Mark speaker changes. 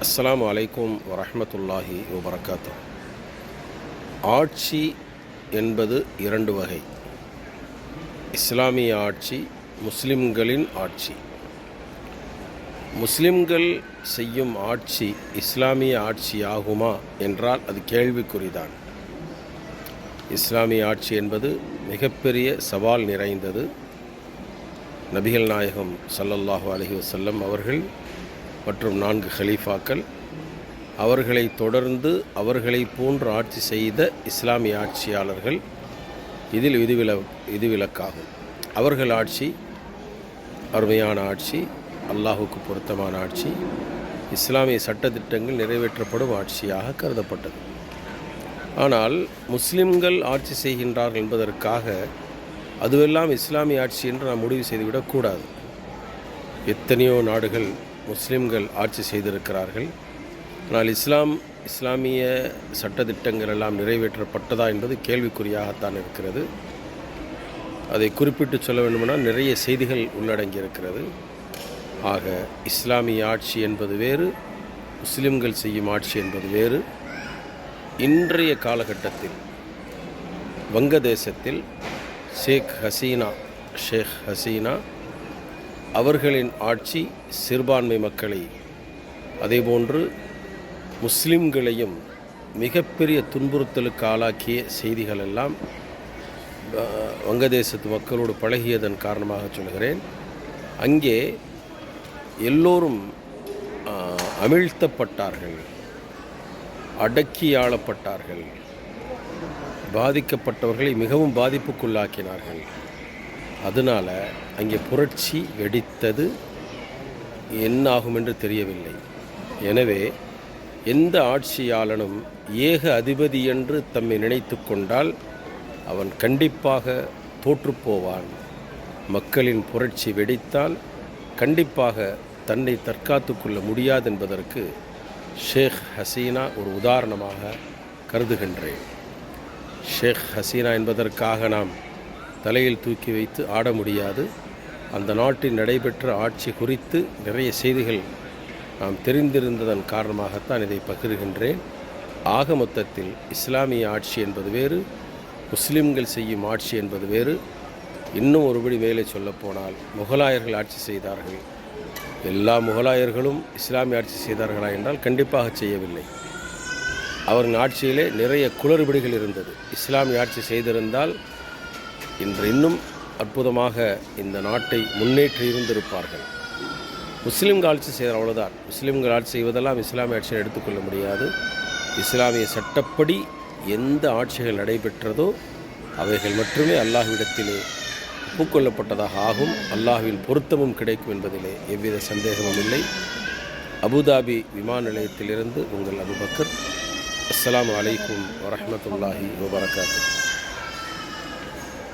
Speaker 1: அஸ்லாம் அலைக்கும் வரமத்துல்லாஹி வபரகாத்து. ஆட்சி என்பது இரண்டு வகை. இஸ்லாமிய ஆட்சி முஸ்லிம்களின் ஆட்சி. முஸ்லிம்கள் செய்யும் ஆட்சி இஸ்லாமிய ஆட்சி ஆகுமா என்றால் அது கேள்விக்குறிதான். இஸ்லாமிய ஆட்சி என்பது மிகப்பெரிய சவால் நிறைந்தது. நபிகள் நாயகம் சல்லல்லாஹு அலஹி வசல்லம் அவர்கள் மற்றும் நான்கு ஹலீஃபாக்கள் அவர்களை தொடர்ந்து அவர்களை போன்று ஆட்சி செய்த இஸ்லாமிய ஆட்சியாளர்கள் இதில் விதிவில விதிவிலக்காகும். அவர்கள் ஆட்சி அருமையான ஆட்சி அல்லாஹுக்கு பொருத்தமான ஆட்சி இஸ்லாமிய சட்டத்திட்டங்கள் நிறைவேற்றப்படும் ஆட்சியாக கருதப்பட்டது. ஆனால் முஸ்லிம்கள் ஆட்சி செய்கின்றார்கள் என்பதற்காக அதுவெல்லாம் இஸ்லாமிய ஆட்சி என்று நாம் முடிவு செய்துவிடக்கூடாது. எத்தனையோ நாடுகள் முஸ்லிம்கள் ஆட்சி செய்திருக்கிறார்கள். ஆனால் இஸ்லாம் இஸ்லாமிய சட்டத்திட்டங்கள் எல்லாம் நிறைவேற்றப்பட்டதா என்பது கேள்விக்குறியாகத்தான் இருக்கிறது. அதை குறிப்பிட்டு சொல்ல வேண்டுமென்றால் நிறைய செய்திகள் உள்ளடங்கியிருக்கிறது. ஆக இஸ்லாமிய ஆட்சி என்பது வேறு முஸ்லிம்கள் செய்யும் ஆட்சி என்பது வேறு. இன்றைய காலகட்டத்தில் வங்கதேசத்தில் ஷேக் ஹசீனா ஷேக் ஹசீனா அவர்களின் ஆட்சி சிறுபான்மை மக்களை அதேபோன்று முஸ்லிம்களையும் மிகப்பெரிய துன்புறுத்தலுக்கு ஆளாக்கிய செய்திகள் எல்லாம் வங்கதேசத்து மக்களோடு பழகியதன் காரணமாக சொல்கிறேன் அங்கே எல்லோரும் அமிழ்த்தப்பட்டார்கள் அடக்கியாளப்பட்டார்கள் பாதிக்கப்பட்டவர்களை மிகவும் பாதிப்புக்குள்ளாக்கினார்கள். அதனால் அங்கே புரட்சி வெடித்தது என்ன ஆகும் என்று தெரியவில்லை. எனவே எந்த ஆட்சியாளனும் ஏக அதிபதி என்று தம்மை நினைத்து கொண்டால் அவன் கண்டிப்பாக தோற்றுப்போவான் மக்களின் புரட்சி வெடித்தால் கண்டிப்பாக தன்னை தற்காத்து கொள்ள முடியாது என்பதற்கு ஷேக் ஹசீனா ஒரு உதாரணமாக கருதுகின்றேன். ஷேக் ஹசீனா என்பதற்காக நாம் தலையில் தூக்கி வைத்து ஆட முடியாது. அந்த நாட்டில் நடைபெற்ற ஆட்சி குறித்து நிறைய செய்திகள் நாம் தெரிந்திருந்ததன் காரணமாகத்தான் இதை பகிர்கின்றேன். ஆக மொத்தத்தில் இஸ்லாமிய ஆட்சி என்பது வேறு முஸ்லிம்கள் செய்யும் ஆட்சி என்பது வேறு. இன்னும் ஒருபடி மேலே சொல்லப்போனால் முகலாயர்கள் ஆட்சி செய்தார்கள். எல்லா முகலாயர்களும் இஸ்லாமிய ஆட்சி செய்தார்களா என்றால் கண்டிப்பாக செய்யவில்லை. அவர்கள் ஆட்சியிலே நிறைய குளறுபடிகள் இருந்தது. இஸ்லாமிய ஆட்சி செய்திருந்தால் இன்று இன்னும் அற்புதமாக இந்த நாட்டை முன்னேற்றி இருந்திருப்பார்கள். முஸ்லீம்கள் ஆட்சி செய்கிற அவ்வளோதான் முஸ்லீம்கள் ஆட்சி செய்வதெல்லாம் இஸ்லாமிய ஆட்சியை எடுத்துக்கொள்ள முடியாது. இஸ்லாமிய சட்டப்படி எந்த ஆட்சிகள் நடைபெற்றதோ அவைகள் மட்டுமே அல்லாஹ்விடத்திலே ஒப்புக்கொள்ளப்பட்டதாக ஆகும். அல்லாஹ்வின் பொருத்தமும் கிடைக்கும் என்பதிலே எவ்வித சந்தேகமும் இல்லை. அபுதாபி விமான நிலையத்திலிருந்து உங்கள் அபுபக்கர். அஸ்லாம் அலைக்கும் வரமத்துல்லாஹி வபரகாத்துஹு.